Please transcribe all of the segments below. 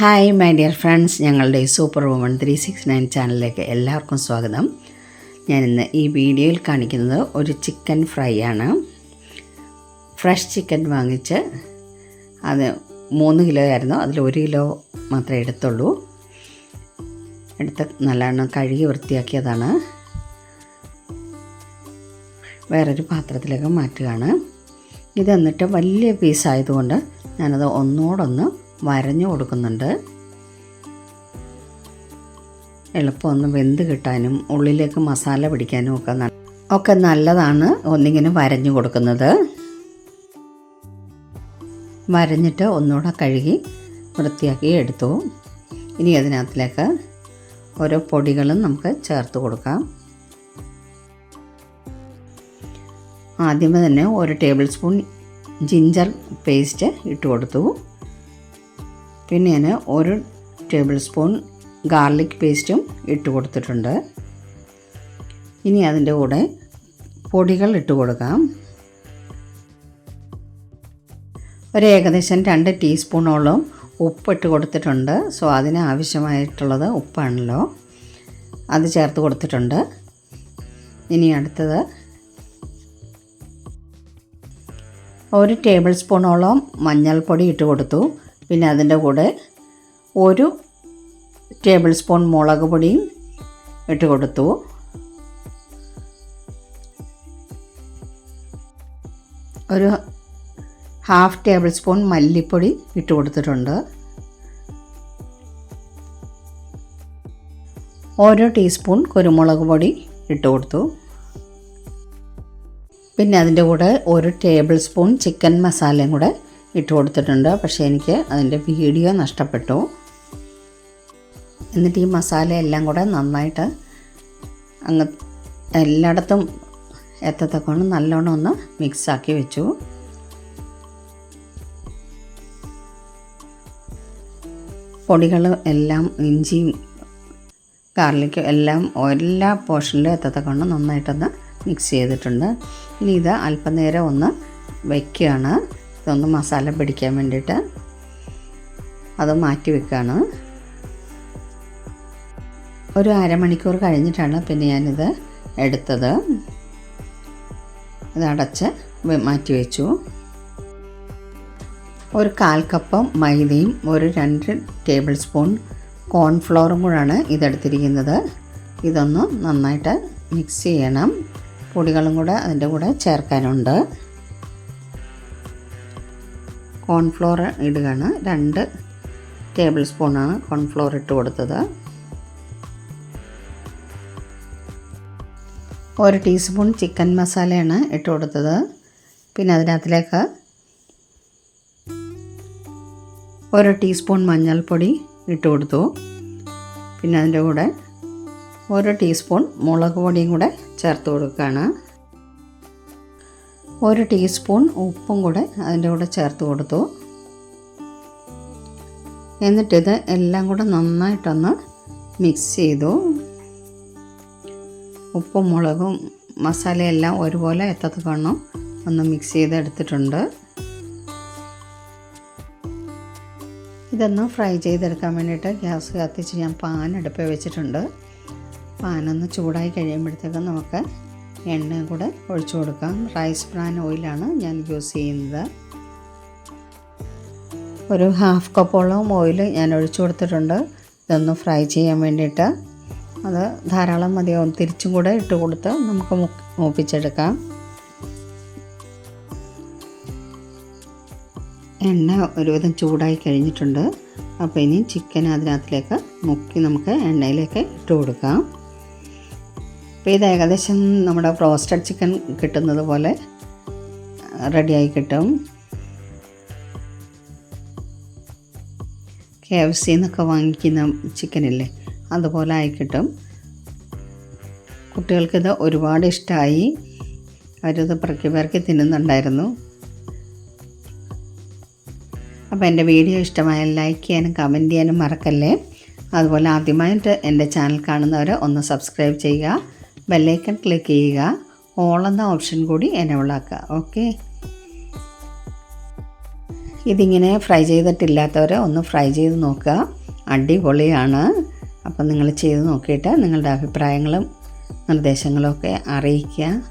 Hi my dear friends ഞങ്ങളുടെ super woman three six nine ചാനലിലേക്ക് എല്ലാവർക്കും സ്വാഗതം. ഞാൻ ഇന്ന് ഈ വീഡിയോയിൽ കാണിക്കുന്നത് ഒരു ചിക്കൻ ഫ്രൈ ആണ്. ഫ്രഷ് ചിക്കൻ വാങ്ങിച്ച് അത് മൂന്ന് കിലോ ആയിരുന്നു. അതിൽ ഒരു കിലോ മാത്രമേ എടുത്തുള്ളൂ. എടുത്ത് നല്ലവണ്ണം കഴുകി വൃത്തിയാക്കിയതാണ്. വേറൊരു പാത്രത്തിലേക്ക് മാറ്റുകയാണ്. ഇത് എന്നിട്ട് വലിയ പീസായതുകൊണ്ട് ഞാനത് ഒന്നോടൊന്ന് വരഞ്ഞു കൊടുക്കുന്നുണ്ട്. എളുപ്പമൊന്ന് വെന്ത് കിട്ടാനും ഉള്ളിലേക്ക് മസാല പിടിക്കാനും ഒക്കെ ഒക്കെ നല്ലതാണ് ഒന്നിങ്ങനെ വരഞ്ഞു കൊടുക്കുന്നത്. വരഞ്ഞിട്ട് ഒന്നുകൂടെ കഴുകി വൃത്തിയാക്കി എടുത്തു. ഇനി അതിനകത്തിലേക്ക് ഓരോ പൊടികളും നമുക്ക് ചേർത്ത് കൊടുക്കാം. ആദ്യമേ തന്നെ ഒരു ടേബിൾ സ്പൂൺ ജിഞ്ചർ പേസ്റ്റ് ഇട്ട് കൊടുത്തു. പിന്നെ ഞാൻ ഒരു ടേബിൾ സ്പൂൺ ഗാർലിക് പേസ്റ്റും ഇട്ട് കൊടുത്തിട്ടുണ്ട്. ഇനി അതിന്റെ കൂടെ പൊടികൾ ഇട്ട് കൊടുക്കാം. ഒരു ഏകദേശം രണ്ട് ടീസ്പൂണോളം ഉപ്പ് ഇട്ട് കൊടുത്തിട്ടുണ്ട്. സോ അതിന് ആവശ്യമായിട്ടുള്ളത് ഉപ്പാണല്ലോ. അത് ചേർത്ത് കൊടുത്തിട്ടുണ്ട്. ഇനി അടുത്തത് ഒരു ടേബിൾ സ്പൂണോളം മഞ്ഞൾപ്പൊടി ഇട്ട് കൊടുത്തു. പിന്നെ അതിന്റെ കൂടെ ഒരു ടേബിൾ സ്പൂൺ മുളക് പൊടിയും ഇട്ട് കൊടുത്തു. ഒരു ഹാഫ് ടേബിൾ സ്പൂൺ മല്ലിപ്പൊടി ഇട്ട് കൊടുത്തിട്ടുണ്ട്. ഓരോ ടീസ്പൂൺ കുരുമുളക് പൊടി ഇട്ട് കൊടുത്തു. പിന്നെ അതിന്റെ കൂടെ ഒരു ടേബിൾ സ്പൂൺ ചിക്കൻ മസാലയും കൂടെ ഇട്ട് കൊടുത്തിട്ടുണ്ട്. പക്ഷേ എനിക്ക് അതിന്റെ വീഡിയോ നഷ്ടപ്പെട്ടു. എന്നിട്ട് ഈ മസാല എല്ലാം കൂടെ നന്നായിട്ട് അങ്ങ് എല്ലായിടത്തും എത്തത്തക്കൊണ്ട് നല്ലോണം ഒന്ന് മിക്സാക്കി വെച്ചു. പൊടികൾ എല്ലാം ഇഞ്ചിയും ഗാർലിക്കും എല്ലാം എല്ലാ പോർഷനിലും എത്തത്തക്കൊണ്ട് നന്നായിട്ടൊന്ന് മിക്സ് ചെയ്തിട്ടുണ്ട്. ഇനി ഇത് അല്പനേരം ഒന്ന് വയ്ക്കുകയാണ് ഇതൊന്ന് മസാല പിടിക്കാൻ വേണ്ടിയിട്ട് അത് മാറ്റി വെക്കുകയാണ് ഒരു അരമണിക്കൂർ കഴിഞ്ഞിട്ടാണ് പിന്നെ ഞാനിത് എടുത്തത്. ഇത് അടച്ച് മാറ്റി വെച്ചു. ഒരു കാൽ കപ്പ് മൈദയും ഒരു രണ്ട് ടേബിൾ സ്പൂൺ കോൺഫ്ലോറും കൂടാണ് ഇതെടുത്തിരിക്കുന്നത്. ഇതൊന്ന് നന്നായിട്ട് മിക്സ് ചെയ്യണം. പൊടികളും കൂടെ അതിന്റെ കൂടെ ചേർക്കാനുണ്ട്. കോൺഫ്ലോർ ഇടുകയാണ്. രണ്ട് ടേബിൾ സ്പൂണാണ് കോൺഫ്ലോർ ഇട്ട് കൊടുത്തത്. ഒരു ടീസ്പൂൺ ചിക്കൻ മസാലയാണ് ഇട്ട് കൊടുത്തത്. പിന്നെ അതിനകത്തിലേക്ക് ഒരു ടീസ്പൂൺ മഞ്ഞൾപ്പൊടി ഇട്ട് കൊടുത്തു. പിന്നെ അതിന്റെ കൂടെ ഒരു ടീസ്പൂൺ മുളക് പൊടിയും കൂടെ ചേർത്ത് കൊടുക്കുകയാണ്. ഒരു ടീസ്പൂൺ ഉപ്പും കൂടെ അതിന്റെ കൂടെ ചേർത്ത് കൊടുത്തു. എന്നിട്ടിത് എല്ലാം കൂടെ നന്നായിട്ടൊന്ന് മിക്സ് ചെയ്തു. ഉപ്പും മുളകും മസാലയെല്ലാം ഒരുപോലെ എത്തത്തക്കണം ഒന്ന് മിക്സ് ചെയ്ത് എടുത്തിട്ടുണ്ട് ഇതൊന്ന് ഫ്രൈ ചെയ്തെടുക്കാൻ വേണ്ടിയിട്ട് ഗ്യാസ് കത്തിച്ച് ഞാൻ പാൻ അടുപ്പിൽ വെച്ചിട്ടുണ്ട്. പാനൊന്ന് ചൂടായി കഴിയുമ്പോഴത്തേക്കും നമുക്ക് എണ്ണ കൂടെ ഒഴിച്ചു കൊടുക്കാം. റൈസ് ബ്രാൻ ഓയിലാണ് ഞാൻ യൂസ് ചെയ്യുന്നത്. ഒരു ഹാഫ് കപ്പോളം ഓയിൽ ഞാൻ ഒഴിച്ചു കൊടുത്തിട്ടുണ്ട്. ഇതൊന്ന് ഫ്രൈ ചെയ്യാൻ വേണ്ടിയിട്ട്. അത് ധാരാളം മതിയാവും. തിരിച്ചും കൂടെ ഇട്ട് കൊടുത്ത് നമുക്ക് മൂപ്പിച്ചെടുക്കാം. എണ്ണ ഒരുവിധം ചൂടായി കഴിഞ്ഞിട്ടുണ്ട്. അപ്പോൾ ഇനി ചിക്കൻ അതിനകത്തിലേക്ക് മുക്കി നമുക്ക് എണ്ണയിലേക്ക് ഇട്ട് കൊടുക്കാം. അപ്പോൾ ഇത് ഏകദേശം നമ്മുടെ റോസ്റ്റഡ് ചിക്കൻ കിട്ടുന്നത് പോലെ റെഡിയായി കിട്ടും. കെ എഫ് സി എന്നൊക്കെ വാങ്ങിക്കുന്ന ചിക്കനില്ലേ അതുപോലെ ആയി കിട്ടും. കുട്ടികൾക്കിത് ഒരുപാട് ഇഷ്ടമായി അവരിത് പെറുക്കി പെറുക്കി തിന്നുന്നുണ്ടായിരുന്നു. അപ്പോൾ എന്റെ വീഡിയോ ഇഷ്ടമായ ലൈക്ക് ചെയ്യാനും കമന്റ് ചെയ്യാനും മറക്കല്ലേ. അതുപോലെ ആദ്യമായിട്ട് എന്റെ ചാനൽ കാണുന്നവർ ഒന്ന് സബ്സ്ക്രൈബ് ചെയ്യുക. ബെല്ലൈക്കൺ ക്ലിക്ക് ചെയ്യുക. ഓൾ എന്ന ഓപ്ഷൻ കൂടി എനേബിൾ ആക്കുക. ഓക്കെ ഇതിങ്ങനെ ഫ്രൈ ചെയ്തിട്ടില്ലാത്തവർ ഒന്ന് ഫ്രൈ ചെയ്ത് നോക്കുക. അടിപൊളിയാണ്. അപ്പം നിങ്ങൾ ചെയ്ത് നോക്കിയിട്ട് നിങ്ങളുടെ അഭിപ്രായങ്ങളും നിർദ്ദേശങ്ങളും ഒക്കെ അറിയിക്കുക.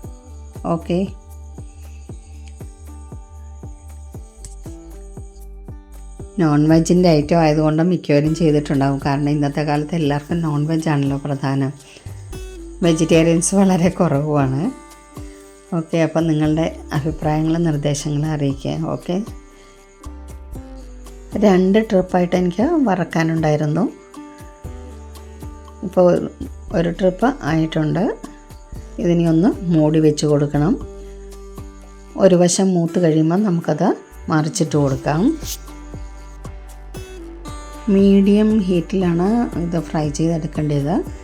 ഓക്കെ നോൺ വെജിന്റെ ഐറ്റം ആയതുകൊണ്ട് മിക്കവരും ചെയ്തിട്ടുണ്ടാകും കാരണം ഇന്നത്തെ കാലത്ത് എല്ലാവർക്കും നോൺ വെജ് ആണല്ലോ പ്രധാനം. വെജിറ്റേറിയൻസ് വളരെ കുറവുമാണ്. ഓക്കെ അപ്പം നിങ്ങളുടെ അഭിപ്രായങ്ങളും നിർദ്ദേശങ്ങളും അറിയിക്കുക ഓക്കെ? രണ്ട് ട്രിപ്പായിട്ട് എനിക്ക് വറക്കാനുണ്ടായിരുന്നു. ഇപ്പോൾ ഒരു ട്രിപ്പ് ആയിട്ടുണ്ട്. ഇതിനെ ഒന്ന് മൂടി വെച്ച് കൊടുക്കണം. ഒരു വശം മൂത്ത് കഴിയുമ്പോൾ നമുക്കത് മറിച്ചിട്ട് കൊടുക്കാം. മീഡിയം ഹീറ്റിലാണ് ഇത് ഫ്രൈ ചെയ്തെടുക്കേണ്ടത്.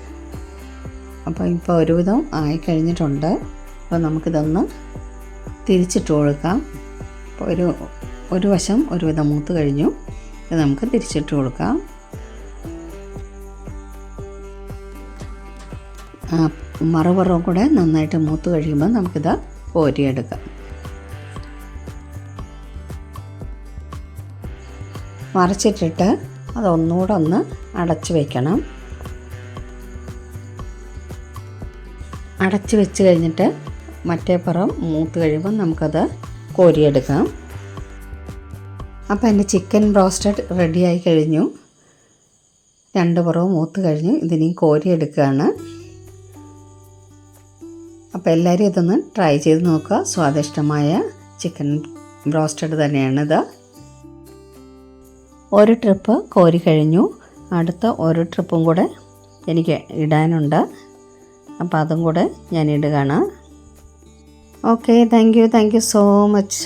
അപ്പോൾ ഇപ്പോൾ ഒരുവിധം ആയി കഴിഞ്ഞിട്ടുണ്ട് അപ്പോൾ നമുക്കിതൊന്ന് തിരിച്ചിട്ട് കൊടുക്കാം. അപ്പോൾ ഒരു ഒരു വശം ഒരുവിധം മൂത്ത് കഴിഞ്ഞു. ഇത് നമുക്ക് തിരിച്ചിട്ട് കൊടുക്കാം. മറുപുറവും കൂടെ നന്നായിട്ട് മൂത്ത് കഴിയുമ്പോൾ നമുക്കിത് കോരിയെടുക്കാം. മറിച്ചിട്ടിട്ട് അതൊന്നുകൂടെ ഒന്ന് അടച്ചു വയ്ക്കണം അടച്ച് വെച്ച് കഴിഞ്ഞിട്ട് മറ്റേ പുറം മൂത്ത് കഴിയുമ്പോൾ നമുക്കത് കോരിയെടുക്കാം. അപ്പോൾ എന്റെ ചിക്കൻ ബ്രോസ്റ്റഡ് റെഡിയായി കഴിഞ്ഞു. രണ്ട് പുറവും മൂത്ത് കഴിഞ്ഞു. ഇതിനെയും കോരിയെടുക്കുകയാണ്. അപ്പോൾ എല്ലാവരും ഇതൊന്ന് ട്രൈ ചെയ്ത് നോക്കുക. സ്വാദിഷ്ടമായ ചിക്കൻ ബ്രോസ്റ്റഡ് തന്നെയാണിത്. ഒരു ട്രിപ്പ് കോരി കഴിഞ്ഞു. അടുത്ത ഒരു ട്രിപ്പും കൂടെ എനിക്ക് ഇടാനുണ്ട്. അപ്പോൾ അതും കൂടെ ഞാൻ ഇടുകയാണ് okay thank you thank you so much